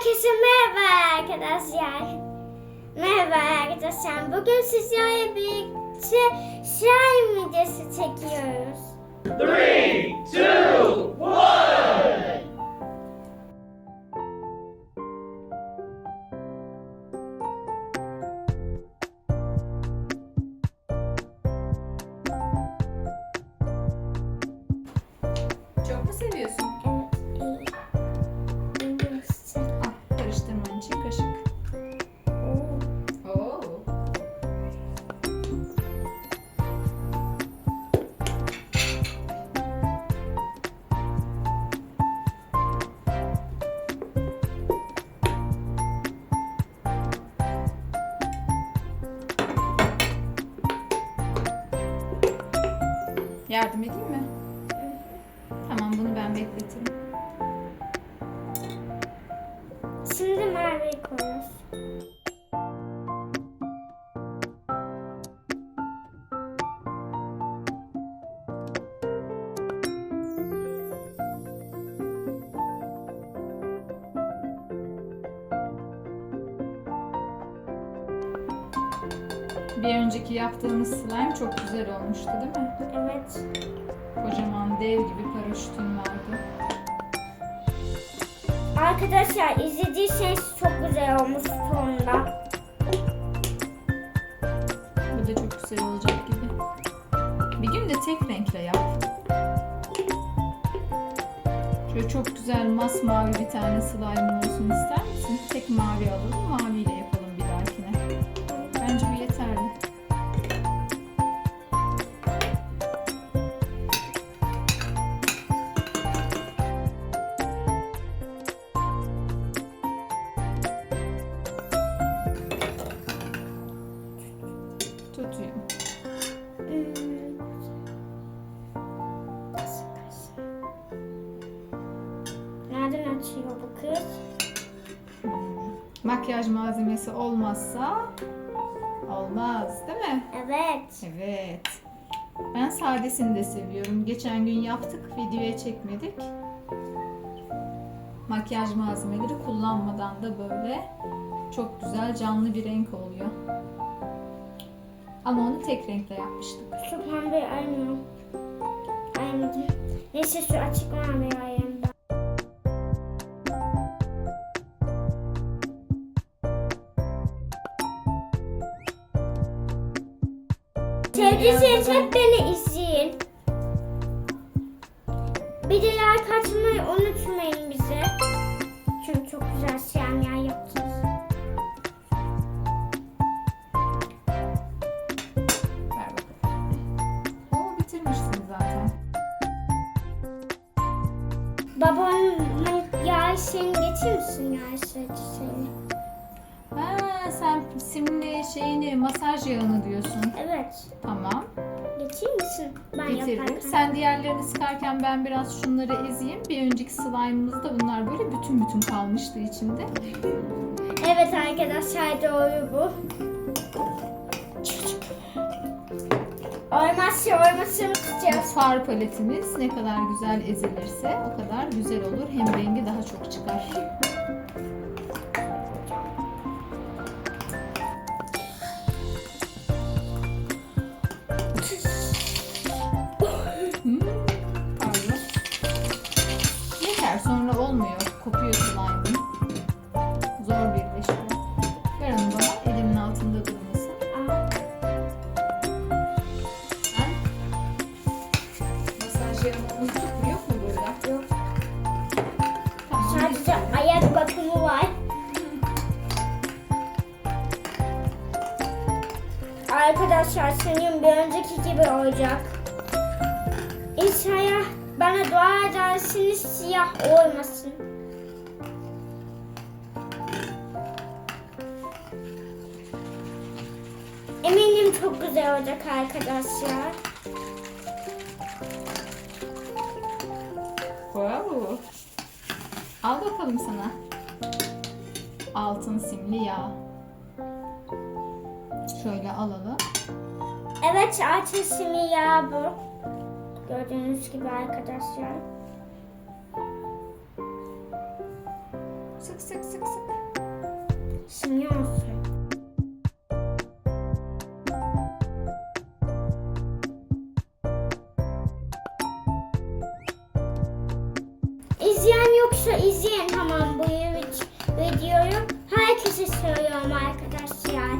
Herkese merhaba arkadaşlar. Merhaba arkadaşlar. Bugün sizlerle birlikte slime videosu çekiyoruz. 3, 2, 1 Tamam bunu ben bekletirim. Şimdi mavi koyuyoruz. Bir önceki yaptığımız slime çok güzel olmuştu değil mi? Evet. Kocaman dev gibi paraşütün vardı. Arkadaşlar izlediyseniz çok güzel olmuş sonunda. Bu da çok güzel olacak gibi. Bir gün de tek renkle yap. Şöyle çok güzel masmavi bir tane slime olsun ister misin? Tek mavi alalım, maviyle yapalım Makyaj malzemesi olmazsa olmaz değil mi? Evet. Evet. Ben sadesini de seviyorum. Geçen gün yaptık, videoya çekmedik. Makyaj malzemeleri kullanmadan da böyle çok güzel canlı bir renk oluyor. Ama onu tek renkle yapmıştık. Şu pembe aynı. Aynı. Neyse şu açık mavi Sevdiyseniz hep beni izleyin. Bir de like açmayı unutmayın bize. Çünkü çok güzel siyahlar yapacağız. Oo bitirmişsin zaten. Babamın yağ şeyini getirir misin yağ? Ha, sen simli şeyini, masaj yağını diyorsun. Evet. Tamam. Getirir misin? Ben Getiririm. yaparken. Sen diğerlerini sıkarken ben biraz şunları ezeyim. Bir önceki slime'ımızda bunlar böyle bütün bütün kalmıştı içinde. Evet arkadaşlar doğru bu. Olmazsa olmasını tutacağız. far paletimiz ne kadar güzel ezilirse o kadar güzel olur. Hem rengi daha çok çıkar. Masaj yarımı unuttuk mu? Yok mu burada? yok. Tamam. Sadece ayak bakımı var. Arkadaşlar senin bir önceki gibi olacak. İnşallah bana dua edersiniz siyah olmasın. Eminim çok güzel olacak arkadaşlar. Wow. Al bakalım sana. Altın simli yağ. Şöyle alalım. Evet ateşimi yağ bu. Gördüğünüz gibi arkadaşlar. Sık sık sık sık. Şimdi olsun. Yoksa izleyin tamam bu vid- videoyu. Herkese söylüyorum arkadaşlar.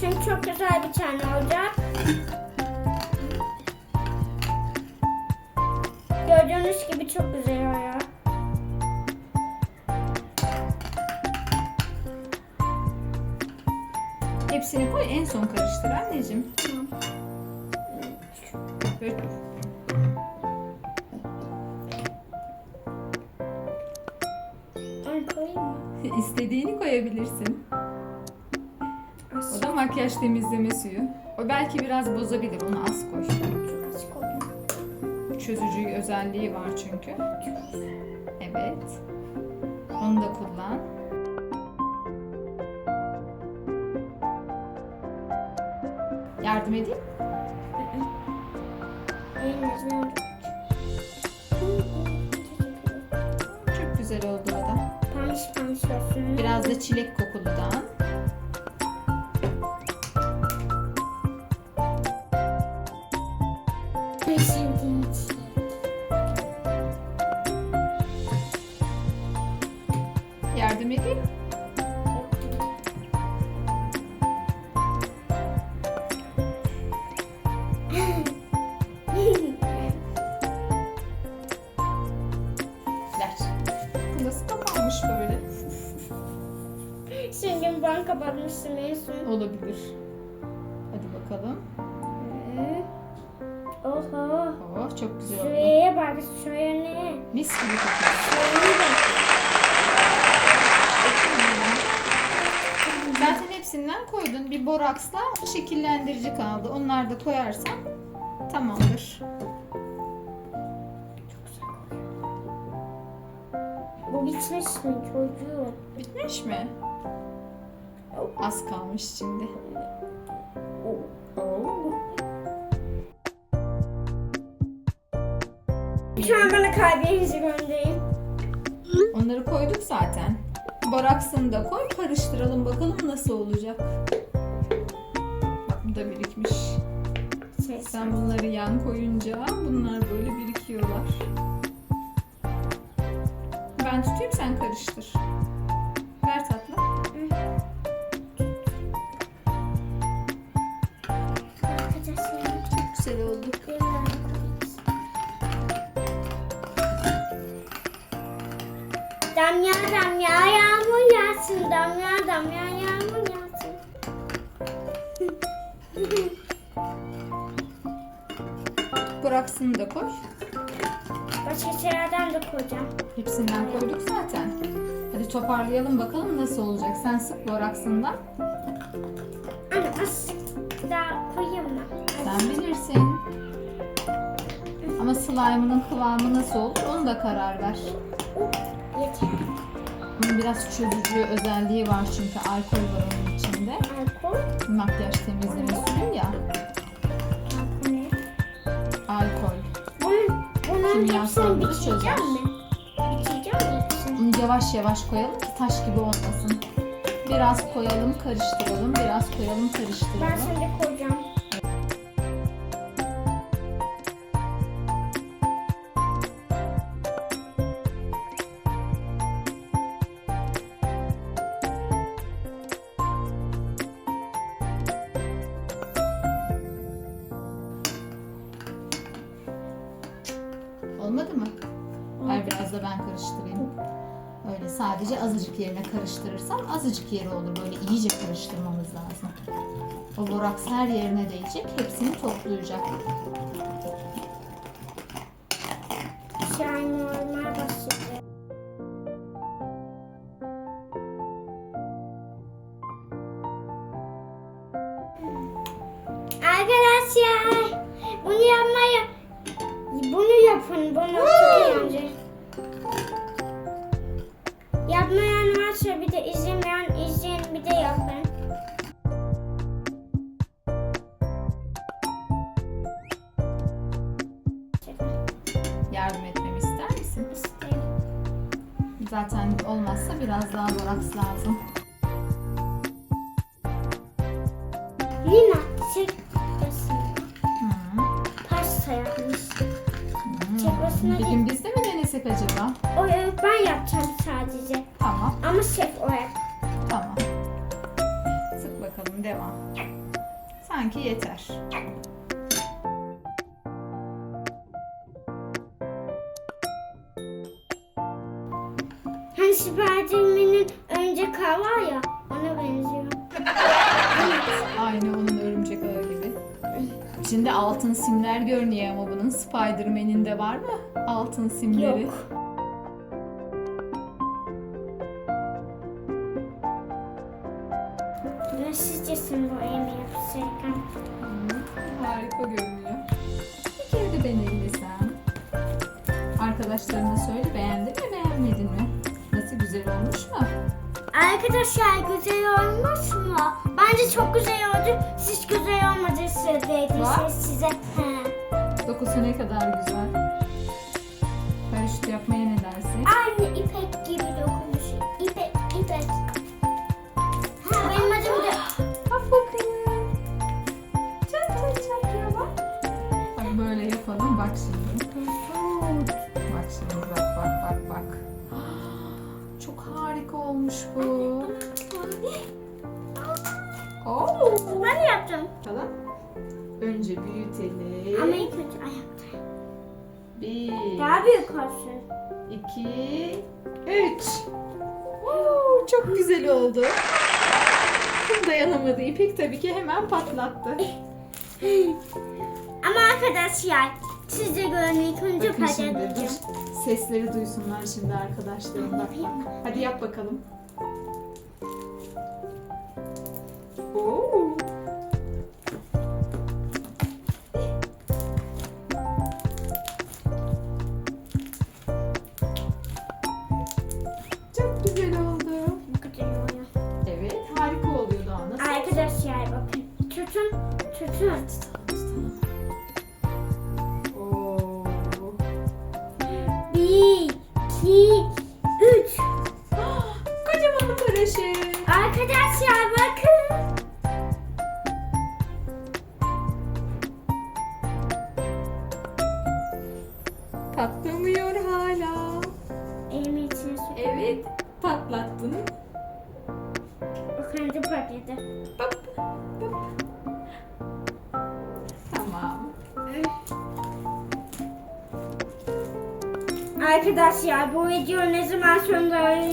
Çünkü çok güzel bir tane olacak. Gördüğünüz gibi çok güzel oluyor. Hepsini koy en son karıştır anneciğim. Böyle İstediğini koyabilirsin. O da makyaj temizleme suyu. O belki biraz bozabilir. Onu az koy. Çok az koydum. Çözücü özelliği var çünkü. Evet. Onu da kullan. Yardım edeyim. Çok güzel oldu Biraz da çilek kokuludan. En sevdiğim için. Yardım edeyim. Ver. Oho. Oh çok güzel oldu. Şuraya bak şuraya ne? Mis gibi kokuyor. Şuraya bak. Zaten hepsinden koydun. Bir boraksla şekillendirici kaldı. Onlar da koyarsan tamamdır. Bu bitmiş mi çocuğum? Bitmiş mi? Az kalmış şimdi. Şu an bana kalbinizi gönderin. Onları koyduk zaten. Boraksını da koy karıştıralım bakalım nasıl olacak. Bak bu da birikmiş. Sen bunları yan koyunca bunlar böyle birikiyorlar. Ben tutayım sen karıştır. Damla damla yağmur yağsın, damla damla yağmur yağsın. Boraksını da koy. Başka şeylerden de koyacağım. Hepsinden koyduk zaten. Hadi toparlayalım bakalım nasıl olacak. Sen sık boraksından. Anne azıcık daha koyayım mı? Sen bilirsin. Ama slime'ının kıvamı nasıl olur onu da karar ver. Yeter. Bunun biraz çözücü özelliği var çünkü alkol var onun içinde. Alkol. Makyaj temizleme suyu ya. Alkol ne? Alkol. Bunun, bunun Kimyasalları hepsini bitireceğim mi? Bitireceğim mi hepsini? Bunu yavaş yavaş koyalım ki taş gibi olmasın. Biraz koyalım, karıştıralım. Biraz koyalım, Ben karıştıralım. şimdi koyacağım. Biraz da ben karıştırayım. Öyle sadece azıcık yerine karıştırırsan azıcık yeri olur. Böyle iyice karıştırmamız lazım. O boraks her yerine değecek. Hepsini toplayacak. Şu an normal başladı. Arkadaşlar bunu yapmayı bunu yapın bunu önce. Yapmayan varsa bir de izlemeyen izleyin bir de yapın. Yardım etmemi ister misin? İsteyin. Zaten yapıyorsa biraz daha boraks lazım. Lina çekmesin. Pasta yapmış. Hmm. Çekmesine Bir gün biz de denesek acaba? O e, ben yapacağım sadece. Tamam, Ama şef olarak. tamam. Sık bakalım, devam. Sanki yeter. Hani Spiderman'in önce kar var ya ona benziyor. Aynı onun örümcek ağı gibi. İçinde altın simler görünüyor ama bunun Spider-Man'in de var mı? Altın simleri. Yok. Sizce bu yemeği yapacağım. Harika görünüyor. Bir kere de deneyelim sen. Arkadaşlarına söyle beğendin mi beğenmedin mi? Nasıl güzel olmuş mu? Arkadaşlar güzel olmuş mu? Bence çok güzel oldu. Siz güzel olmadıysa dediyseniz size. He. Dokusu ne kadar güzel. Yapmaya ne dersin? Aynı ipek gibi dokunmuş. İpek, ipek. Ha, benim adım da. Bak bakayım. Çat çat çat ya bak. Bak böyle yapalım bak şimdi. Bak şimdi bak bak bak bak. Çok harika olmuş bu. Oo. Ben yaptım. Bakalım. Önce büyütelim. Ama ilk önce ayak. Bir, Daha büyük olsun. iki, üç. Oo, çok güzel oldu. Dayanamadı. İpek tabii ki hemen patlattı. Ama arkadaşlar siz de ilk önce Bakın şimdi dur. paylaşacağım. Sesleri duysunlar şimdi arkadaşlarım. Bak bak. Hadi yap bakalım. Oo. Arkadaşlar bu video ne zaman sonra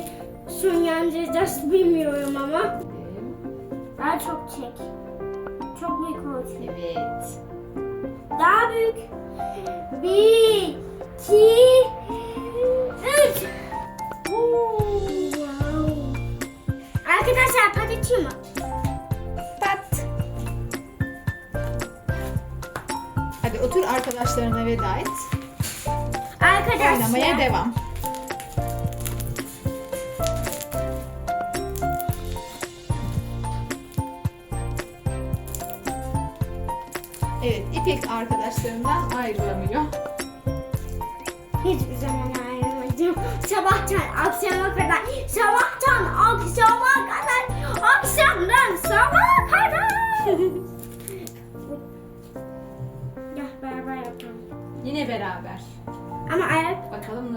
sonlandıracağız bilmiyorum ama. Daha çok çek. Çok büyük olsun. Evet. Daha büyük. Bir, iki, üç. Wow. Arkadaşlar patlatayım mı? Pat. Hadi otur arkadaşlarına veda et. Arkadaşlar. Oynamaya devam. Evet, İpek arkadaşlarından ayrılamıyor. Hiçbir zaman ayrılmadım. Sabahtan akşama kadar, sabahtan akşama kadar, akşamdan sabaha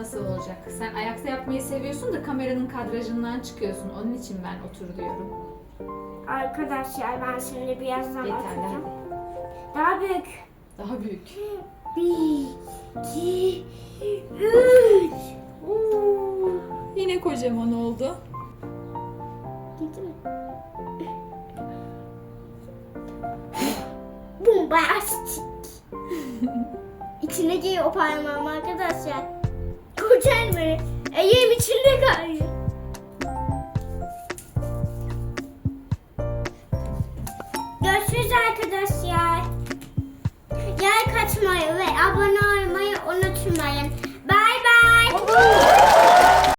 nasıl olacak. Sen ayakta yapmayı seviyorsun da kameranın kadrajından çıkıyorsun. Onun için ben otur diyorum. arkadaşlar ben şimdi birazdan Yeterli atacağım. Daha büyük. Daha büyük. Bir, iki, üç. Oo. Yine kocaman oldu. Gitti mi? Bombastik. İçine giyiyor o parmağım arkadaşlar. Mı? Eğim içinde kalıyor. Görüşürüz arkadaşlar. Yer kaçmayı ve abone olmayı unutmayın.